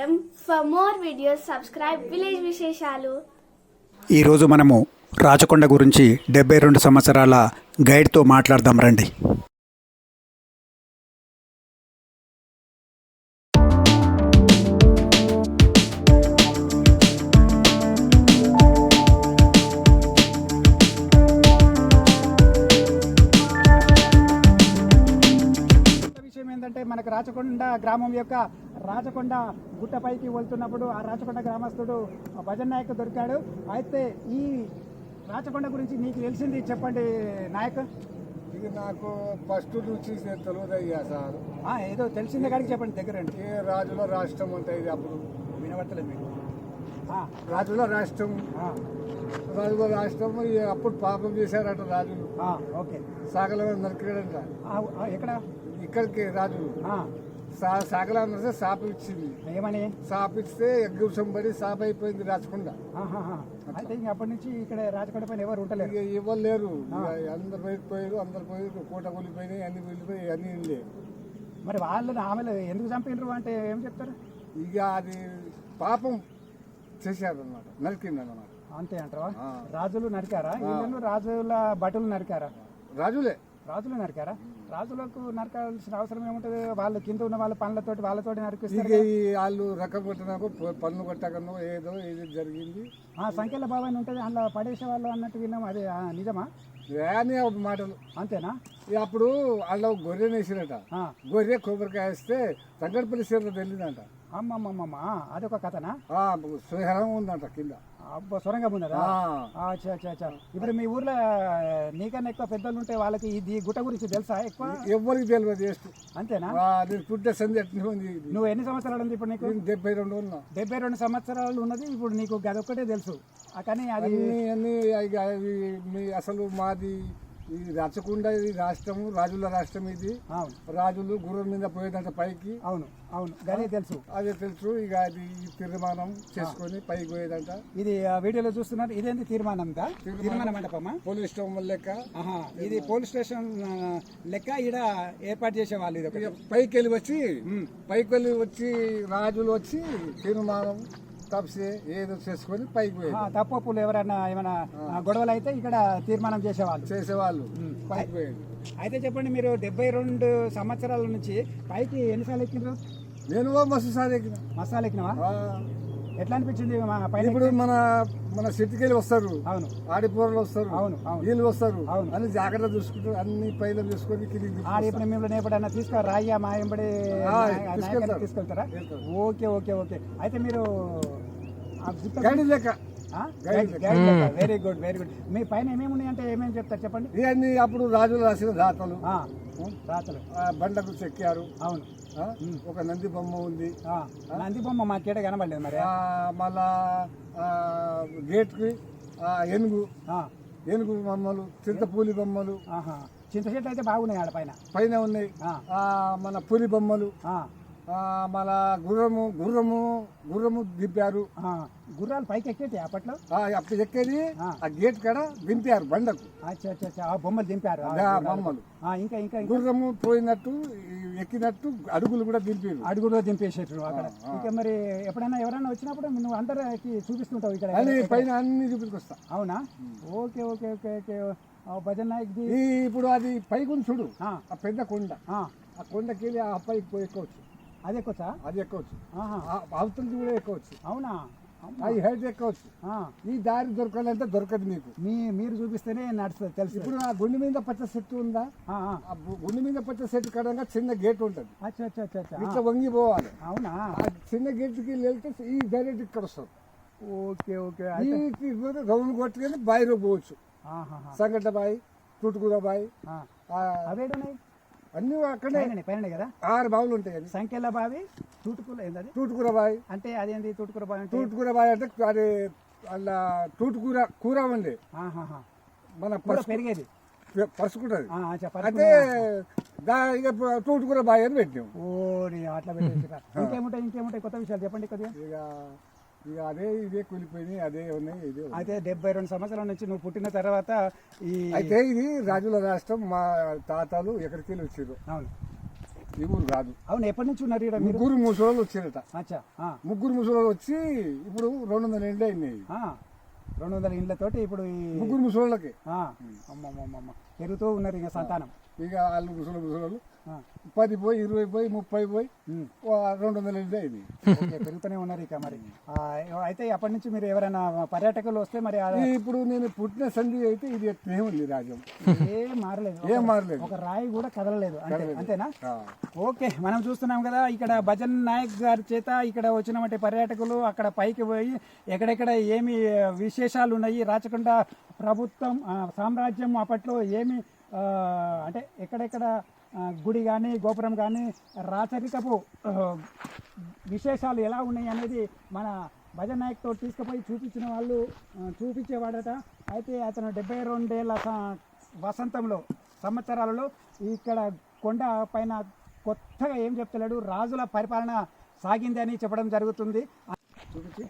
నమస్కారం. For more videos subscribe village విశేషాలు ఈరోజు మనము రాచకొండ గురించి డెబ్బై రెండు సంవత్సరాల గైడ్తో మాట్లాడదాం రండి. ఏంటంటే మనకు రాచకొండ గ్రామం యొక్క రాచకొండ గుట్టపైకి వెళ్తున్నప్పుడు ఆ రాచకొండ గ్రామస్తుడు భజన్ నాయక్ దొరికాడు. అయితే ఈ రాచకొండ గురించి మీకు తెలిసింది చెప్పండి నాయక్. ఇది నాకు ఫస్ట్ నుంచి తెలియదయ్యా సార్. ఆ, ఏదో తెలిసిందే కాడికి చెప్పండి దగ్గరండి ఏ రాజుల రాష్ట్రం అంటే ఇది అప్పుడు? వినబడతలేదు మీకు. రాజుల రాష్ట్రం. రాజుల రాష్ట్రం అప్పుడు పాపం చేశారట రాజులు. ఓకే. సాగల నరికాడంట ఎక్కడ? ఇక్కడికి రాజు. ఆ, సా సాగల నరిస్తే సాప ఇచ్చింది. ఏమని? సాప ఇస్తే ఎగ్గుసం పడి సాప అయిపోయింది రాచకుండా. అయితే అప్పటి నుంచి ఇక్కడ రాచకొండ పైన ఎవరు ఉండలేరు? ఇవ్వలేరు. ఇక అందరు బయటకు పోయారు అందరు పోయి కోట కూలిపోయినాయి అన్ని కూలిపోయి అన్ని లేవు మరి వాళ్ళని ఆమెలు ఎందుకు చంపినరు అంటే ఏం చెప్తారు? ఇక అది పాపం చేశారు అనమాట నరికింది అనమాట అంతే అంటారా. రాజులు నరికారా? రాజుల భటులు నరికారా? రాజులే. రాజులు నరికారా? రాజులకు నరకాల్సిన అవసరం ఏముంటది? వాళ్ళు కింద ఉన్న వాళ్ళ పనులతోటి వాళ్ళతోటి నరికిస్తారు వాళ్ళు రకం కొట్టినాకో ప- పన్ను కొట్టకనో ఏదో ఇది జరిగింది. ఆ సంఖ్యల బాబాయ్ ఉంటుంది అందులో పడేసే వాళ్ళు అన్నట్టు విన్నాం. అది నిజమా? రాని మాటలు. అంతేనా? అప్పుడు వాళ్ళు గొర్రె వేసిరట ఆ. గొర్రె కొబ్బరికాయ వేస్తే సంగడిపల్లి సీరలో వెళ్ళిందంట అమ్మమ్మమ్మ అదొక కథనా? సుహరం ఉందంట కింద. అబ్బా సొరంగం. ఆ, అచ్చా అచ్చా అచ్చా ఇప్పుడు మీ ఊర్లో నీకన్నా ఎక్కువ పెద్దలు ఉంటే వాళ్ళకి ఇది గుట్ట గురించి తెలుసా ఎక్కువ? ఎవ్వరికి తెలియదు చేస్తూ అంతేనా? పుట్టే సంధి. నువ్వు ఎన్ని సంవత్సరాలు ఉంది ఇప్పుడు నీకు? డెబ్బై రెండు ఉన్నా. డెబ్బై రెండు సంవత్సరాలు ఉన్నది ఇప్పుడు నీకు గదొక్కటే తెలుసు. ఆ, కానీ అది అసలు మాది ఈ రచకుండా ఇది రాష్ట్రము రాజుల రాష్ట్రం ఇది. అవును. రాజులు గుర్రం మీద పోయేదంట పైకి. అవును అవును. గదే తెలుసు. అదే తెలుసు. ఇక అది తీర్మానం చేసుకొని పైకి పోయేదంట. ఇది వీడియోలో చూస్తున్నారు. ఇదేంటి తీర్మానం తీర్మాన మండపమా? పోలీస్ స్టేషన్ లెక్క. ఇది పోలీస్ స్టేషన్ లెక్క ఈడ ఏర్పాటు చేసేవాళ్ళు ఇది పైకి వెళ్ళి వచ్చి పైకి వెళ్ళి వచ్చి రాజులు వచ్చి తీర్మానం తప్సే ఏదో చేసుకొని పైకి ఆ, పోయేది తప్పొప్పులు ఎవరైనా ఏమైనా గొడవలు అయితే ఇక్కడ తీర్మానం చేసేవాళ్ళు. చేసేవాళ్ళు. పైకి అయితే చెప్పండి మీరు డెబ్బై రెండు సంవత్సరాల నుంచి పైకి ఎన్నిసార్లు ఎక్కినారు నేను సార్ ఎక్కిన. మసాలా ఎక్కినావా? ఎట్లా అనిపించింది ఇప్పుడు మన మన సిటీకెళ్ళి వస్తారు. అవును. ఆడిపోరలు వస్తారు. అవును, అవును. వీళ్ళు వస్తారు. అవును. అన్ని జాగ్రత్త చూసుకుంటారు అన్ని పైన చూసుకొని ఇప్పుడు మిమ్మల్ని ఎప్పుడైనా తీసుకురా రాయ్యా మా ఎంబడి తీసుకెళ్తారు. Okay okay okay. అయితే మీరు గైడ్ లెక్క వెరీ గుడ్ వెరీ గుడ్ మీ పైన ఏమేమి ఉన్నాయంటే ఏమేమి చెప్తారు చెప్పండి? ఇవన్నీ అప్పుడు రాజులు రాసిన రాతలు ఆ, రాతలు. ఆ, బండకు చెక్కారు. అవును. ఆ, ఒక నంది బొమ్మ ఉంది. ఆ, నంది బొమ్మ మా కేట కనబడలేదు మరి? మళ్ళా గేట్కి ఏనుగు. ఆ, ఏనుగు బొమ్మలు చింతపూలి బొమ్మలు. చింత చెట్లు అయితే బాగున్నాయి ఆడ పైన. పైన ఉన్నాయి. మన పులి బొమ్మలు. మళ్ళా గుర్రము గుర్రము గుర్రము దింపారు. గుర్రాలు పైకి ఎక్కేటి అప్పట్లో? అప్పుడు ఎక్కేది ఆ. గేట్ కాడ దింపారు బండకు. ఆ బొమ్మలు దింపారు. బొమ్మలు. ఇంకా ఇంకా గుర్రము పోయినట్టు ఎక్కినట్టు అడుగులు కూడా దింపారు. అడుగులో దింపేసేట్టు అక్కడ. ఇంకా మరి ఎప్పుడైనా ఎవరైనా వచ్చినప్పుడు నువ్వు అందరికి చూపిస్తుంటావు ఇక్కడ. పైన అన్ని చూపించుకొస్తా. అవునా? Okay okay okay okay. Bhajan నాయక్ది. ఈ ఇప్పుడు అది పైకి ఉంది చూడు ఆ, పెద్ద కొండ. ఆ, ఆ కొండకి వెళ్ళి ఆ పైకి పోయి ఎక్కవచ్చు. అది ఎక్కువచ్చా? అది ఎక్కవచ్చు. అవతలది కూడా ఎక్కవచ్చు. అవునా. అది హైట్ ఎక్కవచ్చు. ఈ దారి దొరకాలంటే దొరకదు మీకు. మీ మీరు చూపిస్తేనే నడుస్తుంది తెలుసు. ఇప్పుడు ఆ గుండె మీద పచ్చ చెట్టు ఉందా? గుండె మీద పచ్చ చెట్టు కడంగా చిన్న గేట్ ఉంటుంది. అచ్చా అచ్చా అచ్చా అచ్చా. ఇట్లా వంగిపోవాలి. అవునా? చిన్న గేట్కి వెళ్తే ఈ డైరెక్ట్ ఇక్కడ వస్తారు ఓకే ఓకే. రౌండ్ కొట్టుకొని బాయిలో పోవచ్చు. సంగట బాయి తుటుకుర బాయి ఆ. అన్నీ అక్కడే పైన కదా? ఆరు బావులు ఉంటాయి సంఖ్యల బావి తూటుకుల ఏంటది తూటుకూర బాయి అంటే అదేంటి తూటుకుల బావి అంటే? తూటుకూర బాయి అంటే అది అలా తూటుకూర కూర ఆహాహా. మన పెరిగేది? పరుచుకుంటుంది అయితే ఇక తూటుకూర బాయి అని పెట్టాం ఓ అట్లా పెట్టేసిరా. ఇంకేముంటాయి ఇంకేముంటాయి కొత్త విషయాలు చెప్పండి కొద్దిగా? ఇక అదే ఇదే కూలిపోయినాయి అదే ఉన్నాయి ఇదే. అయితే డెబ్బై రెండు సంవత్సరాల నుంచి నువ్వు పుట్టిన తర్వాత ఈ అయితే ఇది రాజుల రాష్ట్రం మా తాతలు ఎక్కడికి వెళ్ళి వచ్చారు. అవును. ఈ ఊరు కాదు అవును ఎప్పటి నుంచి ఉన్నారు ఇక్కడ మీరు? ముగ్గురు ముసలోళ్ళు వచ్చారట. అచ్చా ఆ, ముగ్గురు ముసలోళ్ళు వచ్చి ఇప్పుడు రెండు వందల ఇండ్లు అయినాయి. ఆ. రెండు వందల ఇండ్లతోటి ఇప్పుడు ఈ ముగ్గురు ముసలోళ్ళకి. ఆ, అమ్మమ్మమ్మమ్మ. పెరుగుతూ ఉన్నారు ఇంకా సంతానం. ఇక వాళ్ళు ముసలి ముసలోళ్ళు. ఆ, పది పోయి ఇరవై పోయి ముప్పై పోయి రెండు వందల ఇండ్లు అయింది పెరుగుతూనే ఉన్నారు ఇక మరి. అయితే అప్పటి నుంచి మీరు ఎవరైనా పర్యాటకులు వస్తే మరి ఇప్పుడు నేను పుట్టిన సంధి అయితే ఇది ఎట్లే ఉంది రాజ్యం? ఏం మారలేదు. ఏం మారలేదు. ఒక రాయి కూడా కదలలేదు. అంతే అంతేనా. ఓకే మనం చూస్తున్నాం కదా ఇక్కడ భజన్ నాయక్ గారి చేత ఇక్కడ వచ్చినటువంటి పర్యాటకులు అక్కడ పైకి పోయి ఎక్కడెక్కడ ఏమి విశేషాలు ఉన్నాయి? రాచకొండ ప్రభుత్వం సామ్రాజ్యం అప్పట్లో ఏమి అంటే ఎక్కడెక్కడ గుడి కానీ గోపురం కానీ రాచరికపు విశేషాలు ఎలా ఉన్నాయి అనేది మన భజన్ నాయక్తో తీసుకుపోయి చూపించిన వాళ్ళు చూపించేవాడట. అయితే అతను డెబ్బై రెండేళ్ళ వసంతంలో సంవత్సరాలలో ఇక్కడ కొండ పైన కొత్తగా ఏం చెప్తలేడు రాజుల పరిపాలన సాగింది అని చెప్పడం జరుగుతుంది. చూపించి.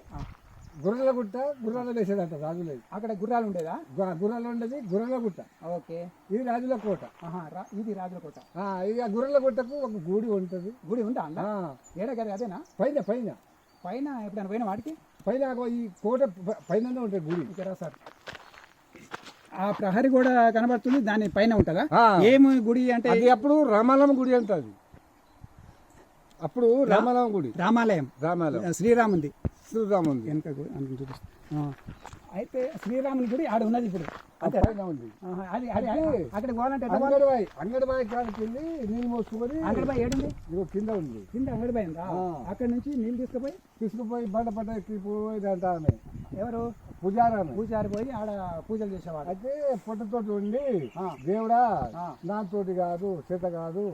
గుర్రెల గుట్ట గుర్రాలు వేసేదంట రాజులది అక్కడ గుర్రాలు ఉండేదా? గుర్రాలు ఉండేది గుర్రెల గుట్ట. ఓకే. ఇది రాజుల కోట. ఇది రాజుల కోట. ఆ, ఇక గుర్రెల గుట్టకు ఒక గూడి ఉంటుంది. గుడి ఆ, ఏడా గారి అదేనా? పైన పైన. పైన ఎప్పుడైనా పోయిన వాడికి? పైన ఈ కోట ప- పైననే ఉంటుంది గుడి. ఇక్కడ సార్. ఆ ప్రహరీ కూడా కనబడుతుంది దాని పైన ఉంటుందా? ఆ. ఏమి గుడి అంటే? అది అప్పుడు రామాలయం గుడి అంటది. అప్పుడు రామాలయం గుడి. రామాలయం. రామాలయం. శ్రీరాముంది. శ్రీరాముంది వెనుక. అయితే శ్రీరాముని గుడి ఆడ ఉన్నది ఇప్పుడు. అది అక్కడికి పోవాలంటే? అంగడిబాయి అంగడిబాయి కాడికి వెళ్ళి నీళ్ళు మోసుకొని అంగడిబాయి ఏడుంది? ఇగో కింద ఉంది. కింద అంగడిబాయి ఉందా. అక్కడ నుంచి నీళ్ళు తీసుకుపోయి? తీసుకుపోయి బండ పడ్డ ఎక్కిపోయి అంట ఆమె. ఎవరు? పుజారామె. పూజారి పోయి ఆడ పూజలు చేసేవాడు. అయితే పొట్టతోటి ఉండి. దేవుడా. నాతోటి కాదు చేత కాదు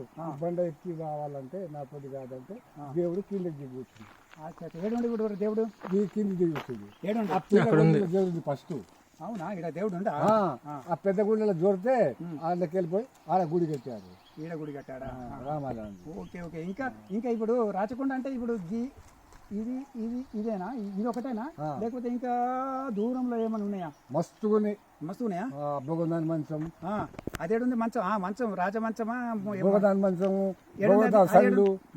బండ ఎక్కి కావాలంటే నాతోటి కాదంటే దేవుడు కిందకి దిగి. ఏడుండి ఇప్పుడు ఎవరు దేవుడు? ఈ కింద దిగి వచ్చింది ఏడుండి. ఆ పెద్ద గుండెలో దేవుడు ఫస్ట్. అవునా? ఇక్కడ దేవుడు ఉందా ఆ. పెద్ద గుండెలో జోడితే ఆడకి వెళ్ళిపోయి ఆడ గుడి కట్టారు. ఈడ గుడి కట్టాడా? రామాలయం ఓకే ఓకే. ఇంకా ఇంకా ఇప్పుడు రాచకొండ అంటే ఇప్పుడు గి- ఇది ఇది ఇదేనా? ఇది ఒకటేనా. లేకపోతే ఇంకా దూరంలో ఏమైనా ఉన్నాయా? మస్తుగుని మస్తు ఉన్నాయా భోగదాని మంచం. ఆ, అదేడుంది మంచం. ఆ మంచం రాజమంచమా? భోగదాని మంచం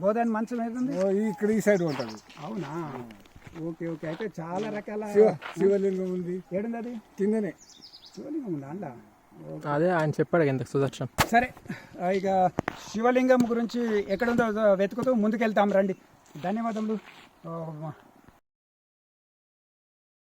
గోదాని మంచం ఏడుంది? ఇక్కడ ఈ సైడ్ ఉంటుంది. అవునా? Okay okay. అయితే చాలా రకాల శివ శివలింగం ఉంది. ఏడుంది అది కిందనే. శివలింగం ఉందా అందా? అదే ఆయన చెప్పాడు ఎంత సుదర్శనం. సరే ఆ, ఇక శివలింగం గురించి ఎక్కడుందో వెతుకుతూ ముందుకెళ్తాం రండి. ధన్యవాదములు. ఆ,